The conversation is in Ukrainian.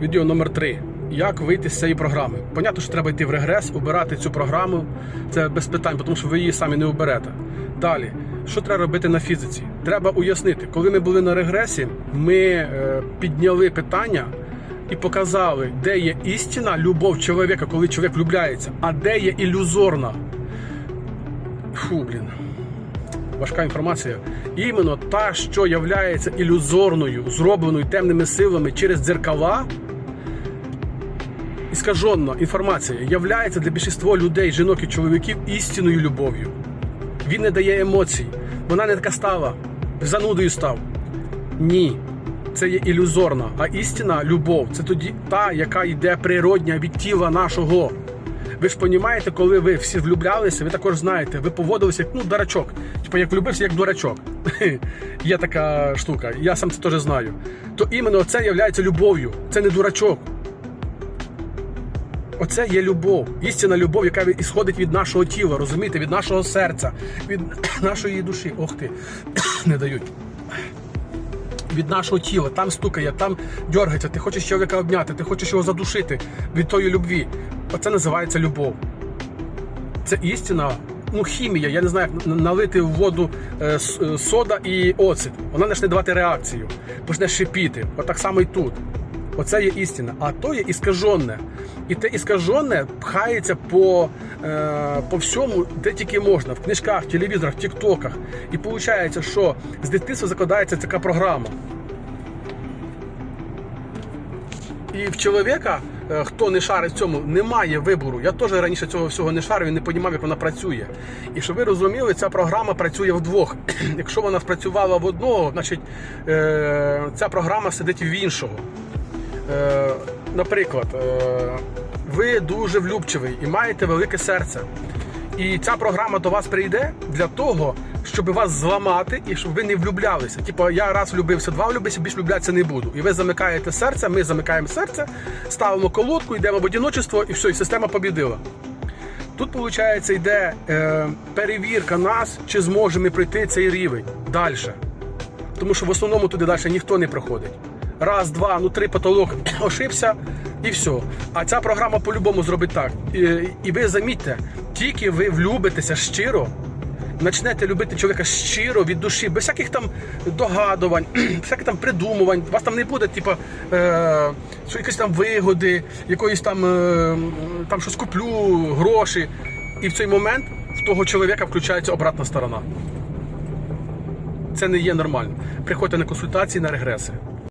Відео номер 3 Як вийти з цієї програми? Понятно, що треба йти в регрес, обирати цю програму. Це без питань, тому що ви її самі не оберете. Далі, що треба робити на фізиці? Треба уяснити, коли ми були на регресі, ми е, підняли питання і показали, де є істина, любов чоловіка, коли чоловік влюбляється, а де є ілюзорна. Фу, блін важка інформація. Іменно та, що являється ілюзорною, зробленою темними силами через дзеркала, іскажена інформація являється для більшість людей, жінок і чоловіків істинною любов'ю. Він не дає емоцій. Вона не така стала, занудою став. Ні. Це є ілюзорна, а істина любов це тоді та, яка йде природня від тіла нашого. Ви ж розумієте, коли ви всі влюблялися, ви також знаєте, ви поводилися як ну, дурачок. Типу, як влюбився, як дурачок. Є така штука, я сам це теж знаю. То іменно це є любов'ю. Це не дурачок. Оце є любов, істинна любов, яка ісходить від нашого тіла, розумієте, від нашого серця, від нашої душі. Ох ти, не дають. Від нашого тіла, там стукає, там дергається, ти хочеш чоловіка обняти, ти хочеш його задушити від тої любві. Оце називається любов. Це істина, ну, хімія, я не знаю, як налити в воду е, е, сода і оцет. Вона почне давати реакцію, почне шипіти. Отак само і тут. Оце є істина. А то є іскаженне. І те іскаженне пхається по, е, по всьому, де тільки можна, в книжках, телевізорах, тіктоках. І виходить, що з дитинства закладається така програма. І в чоловіка, е, хто не шарить в цьому, немає вибору. Я теж раніше цього всього не шарив і не розумів, як вона працює. І щоб ви розуміли, ця програма працює вдвох. Якщо вона спрацювала в одного, значить е, ця програма сидить в іншого. Е, Наприклад, е, ви дуже влюбчивий і маєте велике серце. І ця програма до вас прийде для того, щоб вас зламати і щоб ви не влюблялися. Типу, я раз влюбився, два влюбився, більш влюблятися не буду. І ви замикаєте серце, ми замикаємо серце, ставимо колодку, йдемо в одиночество, і все, і система побідила. Тут, виходить, йде е, перевірка нас, чи зможемо ми пройти цей рівень далі. Тому що в основному туди далі ніхто не проходить. Раз, два, ну три потолок ошибся і все. А ця програма по-любому зробить так. І, і ви замітьте, тільки ви влюбитеся щиро, почнете любити чоловіка щиро від душі, без всяких там догадувань, всяких там придумувань. У вас там не буде, типу, е, що якісь там вигоди, якоїсь там, е, там щось куплю, гроші. І в цей момент в того чоловіка включається обратна сторона. Це не є нормально. Приходьте на консультації на регреси.